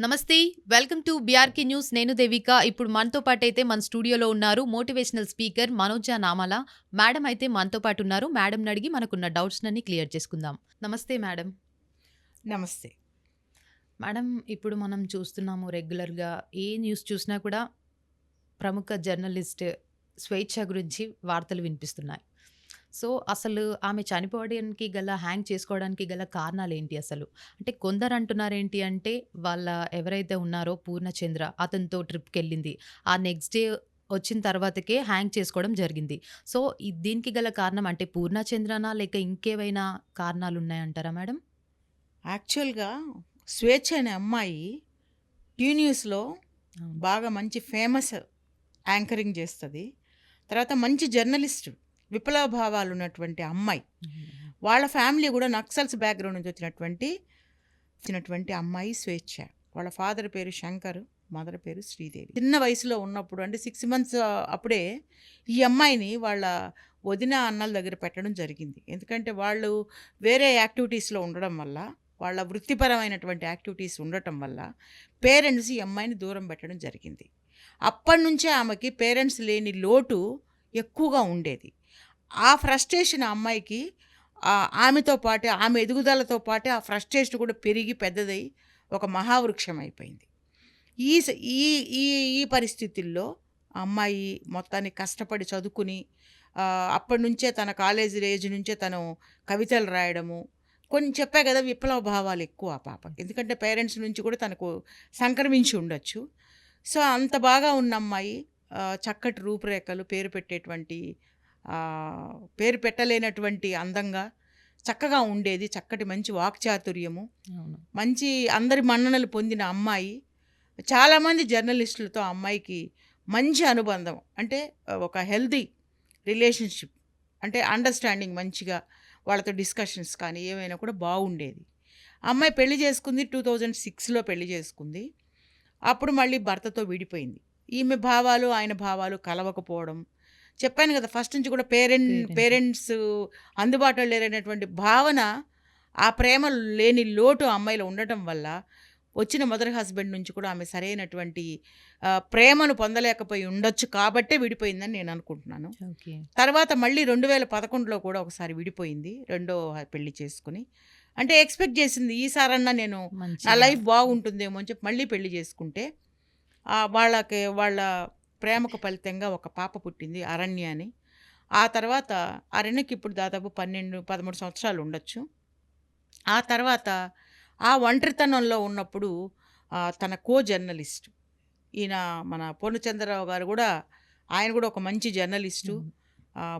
నమస్తే welcome to BRK news నేను దేవిక. ఇప్పుడు మనతో పాటు అయితే మన స్టూడియోలో ఉన్నారు మోటివేషనల్ స్పీకర్ మనోజ నామాల. మేడం అయితే మనతో పాటు ఉన్నారు. మేడం అడిగి మనకున్న డౌట్స్ అన్ని క్లియర్ చేసుకుందాం. నమస్తే మేడం. నమస్తే. మేడం ఇప్పుడు మనం చూస్తున్నాము రెగ్యులర్గా. ఏ న్యూస్ చూసినా కూడా ప్రముఖ జర్నలిస్ట్ స్వేచ్ఛ గురించి వార్తలు వినిపిస్తున్నాయి. సో అసలు ఆమె చనిపోవడానికి గల హ్యాంగ్ చేసుకోవడానికి గల కారణాలు ఏంటి అసలు? అంటే కొందరు అంటున్నారు ఏంటి అంటే వాళ్ళ ఎవరైతే ఉన్నారో పూర్ణచంద్ర అతనితో ట్రిప్కి వెళ్ళింది ఆ నెక్స్ట్ డే వచ్చిన తర్వాతకే హ్యాంగ్ చేసుకోవడం జరిగింది. సో దీనికి గల కారణం అంటే పూర్ణచంద్రనా లేక ఇంకేవైనా కారణాలు ఉన్నాయంటారా మేడం? యాక్చువల్గా స్వేచ్ఛ అనే అమ్మాయి టీ న్యూస్లో బాగా మంచి ఫేమస్ యాంకరింగ్ చేస్తుంది. తర్వాత మంచి జర్నలిస్టు. విప్లవ భావాలు ఉన్నటువంటి అమ్మాయి వాళ్ళ ఫ్యామిలీ కూడా నక్సల్స్ బ్యాక్గ్రౌండ్ నుంచి వచ్చినటువంటి వచ్చినటువంటి అమ్మాయి స్వేచ్ఛ. వాళ్ళ ఫాదర్ పేరు శంకర్ మదర్ పేరు శ్రీదేవి. చిన్న వయసులో ఉన్నప్పుడు అంటే సిక్స్ మంత్స్ అప్పుడే ఈ అమ్మాయిని వాళ్ళ వదిన అన్నల దగ్గర పెట్టడం జరిగింది. ఎందుకంటే వాళ్ళు వేరే యాక్టివిటీస్లో ఉండడం వల్ల వాళ్ళ వృత్తిపరమైనటువంటి యాక్టివిటీస్ ఉండటం వల్ల పేరెంట్స్ ఈ అమ్మాయిని దూరం పెట్టడం జరిగింది. అప్పటి నుంచే ఆమెకి పేరెంట్స్ లేని లోటు ఎక్కువగా ఉండేది. ఆ ఫ్రస్ట్రేషన్ ఆ అమ్మాయికి ఆమెతో పాటు ఆమె ఎదుగుదలతో పాటు ఆ ఫ్రస్ట్రేషన్ కూడా పెరిగి పెద్దదై ఒక మహావృక్షం అయిపోయింది. ఈ స- ఈ ఈ ఈ పరిస్థితుల్లో అమ్మాయి మొత్తాన్ని కష్టపడి చదువుకుని అప్పటి నుంచే తన కాలేజీ ఏజ్ నుంచే తను కవితలు రాయడము కొన్ని చెప్పా కదా విప్లవ భావాలు ఎక్కువ ఆ పాప ఎందుకంటే పేరెంట్స్ నుంచి కూడా తనకు సంక్రమించి ఉండొచ్చు. సో అంత బాగా ఉన్న అమ్మాయి చక్కటి రూపురేఖలు పేరు పెట్టేటువంటి పేరు పెట్టలేనటువంటి అందంగా చక్కగా ఉండేది చక్కటి మంచి వాక్చాతుర్యము. మంచి అందరి మన్ననలు పొందిన అమ్మాయి. చాలామంది జర్నలిస్టులతో అమ్మాయికి మంచి అనుబంధం. అంటే ఒక హెల్దీ రిలేషన్షిప్. అంటే అండర్స్టాండింగ్ మంచిగా వాళ్ళతో డిస్కషన్స్ కానీ ఏమైనా కూడా బాగుండేది. అమ్మాయి పెళ్ళి చేసుకుంది టూ థౌజండ్ సిక్స్లో పెళ్ళి చేసుకుంది. అప్పుడు మళ్ళీ భర్తతో విడిపోయింది. ఈమె భావాలు ఆయన భావాలు కలవకపోవడం చెప్పాను కదా ఫస్ట్ నుంచి కూడా పేరెంట్. పేరెంట్స్. అందుబాటులో లేనటువంటి భావన ఆ ప్రేమ లేని లోటు అమ్మాయిలో ఉండటం వల్ల వచ్చిన మదర్ హస్బెండ్ నుంచి కూడా ఆమె సరైనటువంటి ప్రేమను పొందలేకపోయి ఉండొచ్చు కాబట్టే విడిపోయిందని నేను అనుకుంటున్నాను. తర్వాత మళ్ళీ రెండు వేల పదకొండులో కూడా ఒకసారి విడిపోయింది రెండో పెళ్ళి చేసుకుని. అంటే ఎక్స్పెక్ట్ చేసింది ఈసారన్నా నేను నా లైఫ్ బాగుంటుందేమో అని చెప్పి మళ్ళీ పెళ్ళి చేసుకుంటే వాళ్ళకి వాళ్ళ ప్రేమకు ఫలితంగా ఒక పాప పుట్టింది అరణ్య అని ఆ తర్వాత అరణ్యకి ఇప్పుడు దాదాపు పన్నెండు పదమూడు సంవత్సరాలు ఉండొచ్చు. ఆ తర్వాత ఆ ఒంటరితనంలో ఉన్నప్పుడు తన కో జర్నలిస్ట్ ఈయన మన పూర్ణచంద్రరావు గారు కూడా ఆయన కూడా ఒక మంచి జర్నలిస్టు.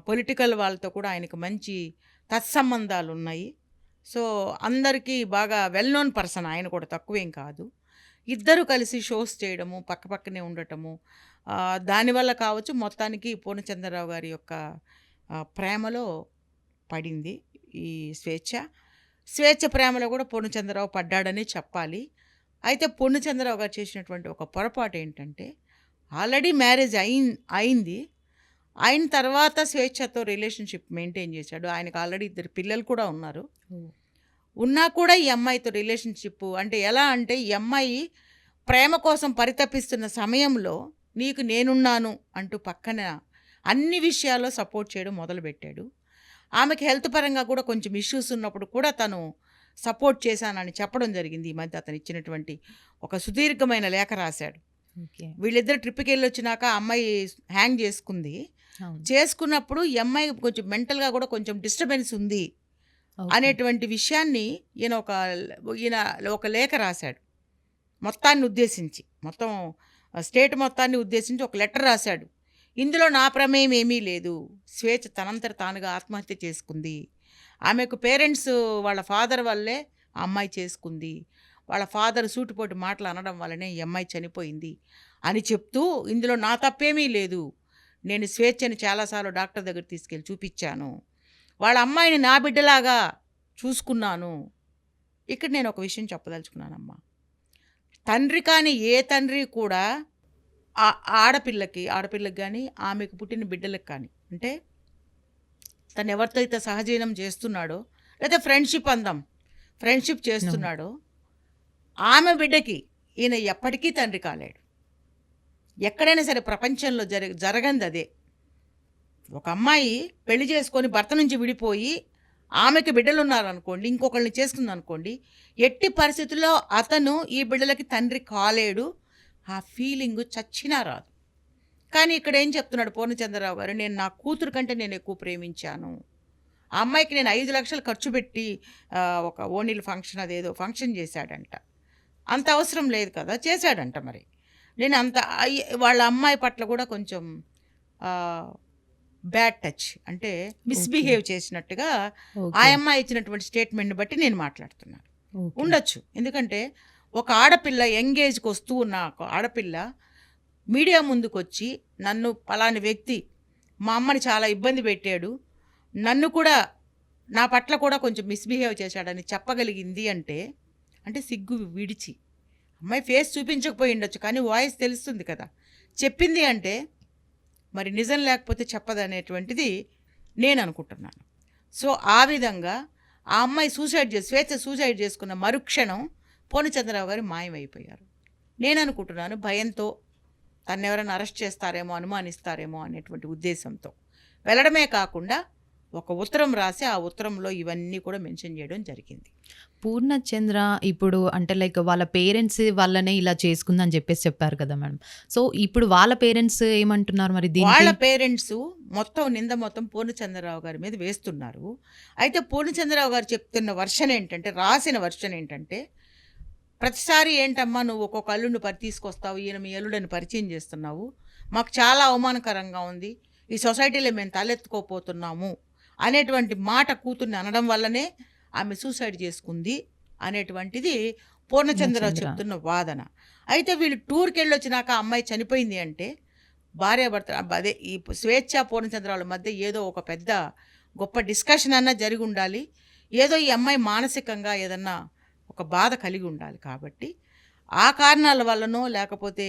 పొలిటికల్ వాళ్ళతో కూడా ఆయనకు మంచి తత్సంబంధాలు ఉన్నాయి సో అందరికీ బాగా వెల్ నోన్ పర్సన్ ఆయన కూడా తక్కువేం కాదు. ఇద్దరు కలిసి షోస్ చేయడము పక్క పక్కనే ఉండటము దానివల్ల కావచ్చు మొత్తానికి పూర్ణచంద్రరావు గారి యొక్క ప్రేమలో పడింది ఈ స్వేచ్ఛ. స్వేచ్ఛ ప్రేమలో కూడా పూర్ణచంద్రరావు పడ్డాడని చెప్పాలి. అయితే పూర్ణచంద్రరావు గారు చేసినటువంటి ఒక పొరపాటు ఏంటంటే ఆల్రెడీ మ్యారేజ్ అయిన్ అయింది. అయిన తర్వాత స్వేచ్ఛతో రిలేషన్షిప్ మెయింటైన్ చేశాడు. ఆయనకు ఆల్రెడీ ఇద్దరు పిల్లలు కూడా ఉన్నారు. ఉన్నా కూడా ఈ అమ్మాయితో రిలేషన్షిప్ అంటే ఎలా అంటే ఈ అమ్మాయి ప్రేమ కోసం పరితపిస్తున్న సమయంలో నీకు నేనున్నాను అంటూ పక్కన అన్ని విషయాల్లో సపోర్ట్ చేయడం మొదలుపెట్టాడు. ఆమెకి హెల్త్ పరంగా కూడా కొంచెం ఇష్యూస్ ఉన్నప్పుడు కూడా తను సపోర్ట్ చేశానని చెప్పడం జరిగింది. ఈ మధ్య అతను ఇచ్చినటువంటి ఒక సుదీర్ఘమైన లేఖ రాశాడు. వీళ్ళిద్దరు ట్రిప్కి వెళ్ళి వచ్చినాక అమ్మాయి హ్యాంగ్ చేసుకుంది. చేసుకున్నప్పుడు ఈ అమ్మాయి కొంచెం మెంటల్గా కూడా కొంచెం డిస్టర్బెన్స్ ఉంది. అనేటువంటి విషయాన్ని ఈయన ఒక ఈయన ఒక లేఖ రాశాడు. మొత్తాన్ని ఉద్దేశించి మొత్తం స్టేట్ మొత్తాన్ని ఉద్దేశించి ఒక లెటర్ రాశాడు. ఇందులో నా ప్రమేయం ఏమీ లేదు. స్వేచ్ఛ తనంతట తానుగా ఆత్మహత్య చేసుకుంది. ఆమెకు పేరెంట్స్ వాళ్ళ ఫాదర్ వల్లే ఆ అమ్మాయి చేసుకుంది. వాళ్ళ ఫాదర్ సూటిపోటు మాటలు అనడం వల్లనే ఈ అమ్మాయి చనిపోయింది అని చెప్తూ ఇందులో నా తప్పేమీ లేదు. నేను స్వేచ్ఛని చాలాసార్లు డాక్టర్ దగ్గర తీసుకెళ్ళి చూపించాను. వాళ్ళ అమ్మాయిని నా బిడ్డలాగా చూసుకున్నాను. ఇక్కడ నేను ఒక విషయం చెప్పదలుచుకున్నానమ్మా. తండ్రి కానీ ఏ తండ్రి కూడా ఆ ఆడపిల్లకి ఆడపిల్లకి కానీ ఆమెకు పుట్టిన బిడ్డలకు కానీ అంటే తను ఎవరితో అయితే సహజీవనం చేస్తున్నాడో లేదా ఫ్రెండ్షిప్ అందాం ఫ్రెండ్షిప్ చేస్తున్నాడో ఆమె బిడ్డకి ఈయన ఎప్పటికీ తండ్రి కాలేడు. ఎక్కడైనా సరే ప్రపంచంలో జర జరగంది అదే. ఒక అమ్మాయి పెళ్ళి చేసుకొని భర్త నుంచి విడిపోయి ఆమెకి బిడ్డలు ఉన్నారనుకోండి ఇంకొకరిని చేసుకుంది అనుకోండి ఎట్టి పరిస్థితుల్లో అతను ఈ బిడ్డలకి తండ్రి కాలేడు ఆ ఫీలింగ్ చచ్చినా రాదు. కానీ ఇక్కడ ఏం చెప్తున్నాడు పూర్ణచంద్రరావు గారు నేను నా కూతురు కంటే నేను ఎక్కువ ప్రేమించాను. ఆ అమ్మాయికి నేను ఐదు లక్షలు ఖర్చు పెట్టి ఒక ఓణీల ఫంక్షన్ అదేదో ఫంక్షన్ చేశాడంట. అంత అవసరం లేదు కదా చేశాడంట మరి. నేను అంత వాళ్ళ అమ్మాయి పట్ల కూడా కొంచెం బ్యాడ్ టచ్. అంటే మిస్బిహేవ్ చేసినట్టుగా ఆ. అమ్మాయి ఇచ్చినటువంటి స్టేట్మెంట్ని బట్టి నేను మాట్లాడుతున్నాను. ఉండొచ్చు. ఎందుకంటే ఒక ఆడపిల్ల యంగేజ్కి వస్తూ ఉన్న ఆడపిల్ల మీడియా ముందుకు వచ్చి నన్ను పలాని వ్యక్తి మా అమ్మని చాలా ఇబ్బంది పెట్టాడు నన్ను కూడా నా పట్ల కూడా కొంచెం మిస్బిహేవ్ చేశాడని చెప్పగలిగింది అంటే అంటే సిగ్గు విడిచి. అమ్మాయి ఫేస్ చూపించకపోయి ఉండొచ్చు కానీ వాయిస్ తెలుస్తుంది కదా. చెప్పింది అంటే మరి నిజం లేకపోతే చెప్పదనేటువంటిది నేను అనుకుంటున్నాను సో ఆ విధంగా ఆ అమ్మాయి సూసైడ్ చేసి స్వేచ్ఛ సూసైడ్ చేసుకున్న మరుక్షణం పూర్ణచంద్రరావు గారు మాయమైపోయారు. నేను అనుకుంటున్నాను భయంతో తను ఎవరైనా అరెస్ట్ చేస్తారేమో అనుమానిస్తారేమో అనేటువంటి ఉద్దేశంతో. వెళ్ళడమే కాకుండా ఒక ఉత్తరం రాసి ఆ ఉత్తరంలో ఇవన్నీ కూడా మెన్షన్ చేయడం జరిగింది. పూర్ణచంద్ర ఇప్పుడు అంటే లైక్ వాళ్ళ పేరెంట్స్ వాళ్ళనే ఇలా చేసుకుందని చెప్పేసి చెప్పారు కదా మేడం. సో ఇప్పుడు వాళ్ళ పేరెంట్స్ ఏమంటున్నారు మరి వాళ్ళ పేరెంట్స్ మొత్తం నింద మొత్తం పూర్ణచంద్రరావు గారి మీద వేస్తున్నారు. అయితే పూర్ణచంద్రరావు గారు చెప్తున్న వర్షన్ ఏంటంటే రాసిన వర్షన్ ఏంటంటే ప్రతిసారి ఏంటమ్మా నువ్వు ఒక్కొక్క అల్లుడిని పరి తీసుకొస్తావు ఈయన మీ అల్లుడని పరిచయం చేస్తున్నావు. మాకు చాలా అవమానకరంగా ఉంది. ఈ సొసైటీలో మేము తలెత్తుకోపోతున్నాము. అనేటువంటి మాట కూతుర్ని అనడం వల్లనే ఆమె సూసైడ్ చేసుకుంది అనేటువంటిది పూర్ణచంద్రరావు పూర్ణచంద్ర. చెప్తున్న వాదన అయితే వీళ్ళు టూర్కి వెళ్ళి వచ్చినాక అమ్మాయి చనిపోయింది అంటే భార్యాభర్త అదే ఈ స్వేచ్ఛ పూర్ణచంద్రాల మధ్య ఏదో ఒక పెద్ద గొప్ప డిస్కషన్ అన్నా జరిగి ఉండాలి ఏదో ఈ అమ్మాయి మానసికంగా ఏదన్నా ఒక బాధ కలిగి ఉండాలి కాబట్టి ఆ కారణాల వల్లనో లేకపోతే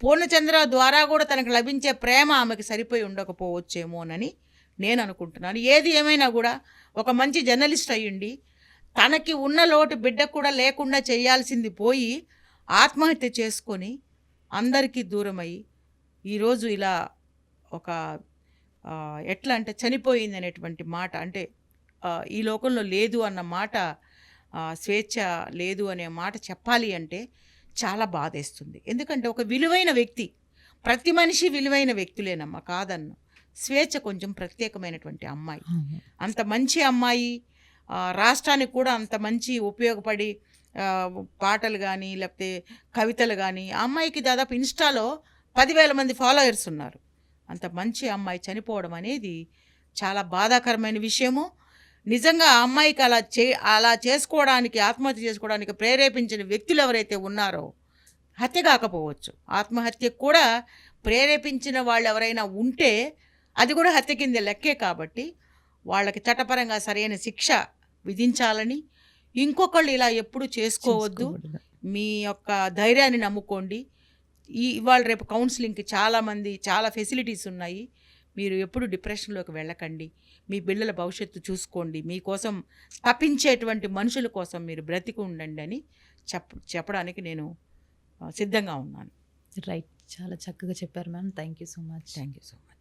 పూర్ణచంద్ర ద్వారా కూడా తనకు లభించే ప్రేమ ఆమెకి సరిపోయి ఉండకపోవచ్చేమోనని నేను అనుకుంటున్నాను ఏది ఏమైనా కూడా ఒక మంచి జర్నలిస్ట్ అయ్యుండి తనకి ఉన్న లోటు బిడ్డకు కూడా లేకుండా చేయాల్సింది పోయి ఆత్మహత్య చేసుకొని అందరికీ దూరమై ఈరోజు ఇలా ఒక ఎట్లా అంటే చనిపోయింది అనేటువంటి మాట అంటే ఈ లోకంలో లేదు అన్న మాట స్వేచ్ఛ లేదు అనే మాట చెప్పాలి అంటే చాలా బాధేస్తుంది. ఎందుకంటే ఒక విలువైన వ్యక్తి ప్రతి మనిషి విలువైన వ్యక్తులేనమ్మా కాదన్ను. స్వేచ్ఛ కొంచెం ప్రత్యేకమైనటువంటి అమ్మాయి. అంత మంచి అమ్మాయి రాష్ట్రానికి కూడా అంత మంచి ఉపయోగపడి పాటలు కానీ లేకపోతే కవితలు కానీ ఆ అమ్మాయికి దాదాపు ఇన్స్టాలో పదివేల మంది ఫాలోయర్స్ ఉన్నారు. అంత మంచి అమ్మాయి చనిపోవడం అనేది చాలా బాధాకరమైన విషయము. నిజంగా ఆ అమ్మాయికి అలా చే అలా చేసుకోవడానికి ఆత్మహత్య చేసుకోవడానికి ప్రేరేపించిన వ్యక్తులు ఎవరైతే ఉన్నారో హత్య కాకపోవచ్చు. ఆత్మహత్యకు కూడా ప్రేరేపించిన వాళ్ళు ఎవరైనా ఉంటే అది కూడా హత్య కింద లెక్కే కాబట్టి వాళ్ళకి చట్టపరంగా సరైన శిక్ష విధించాలని ఇంకొకళ్ళు ఇలా ఎప్పుడు చేసుకోవద్దు. మీ యొక్క ధైర్యాన్ని నమ్ముకోండి. ఈ ఇవాళ రేపు కౌన్సిలింగ్కి చాలామంది చాలా ఫెసిలిటీస్ ఉన్నాయి. మీరు ఎప్పుడు డిప్రెషన్లోకి వెళ్ళకండి. మీ బిడ్డల భవిష్యత్తు చూసుకోండి. మీకోసం తప్పించేటువంటి మనుషుల కోసం మీరు బ్రతికి ఉండండి అని చెప్ చెప్పడానికి నేను సిద్ధంగా ఉన్నాను. రైట్. చాలా చక్కగా చెప్పారు ma'am. Thank you so much. Thank you so much.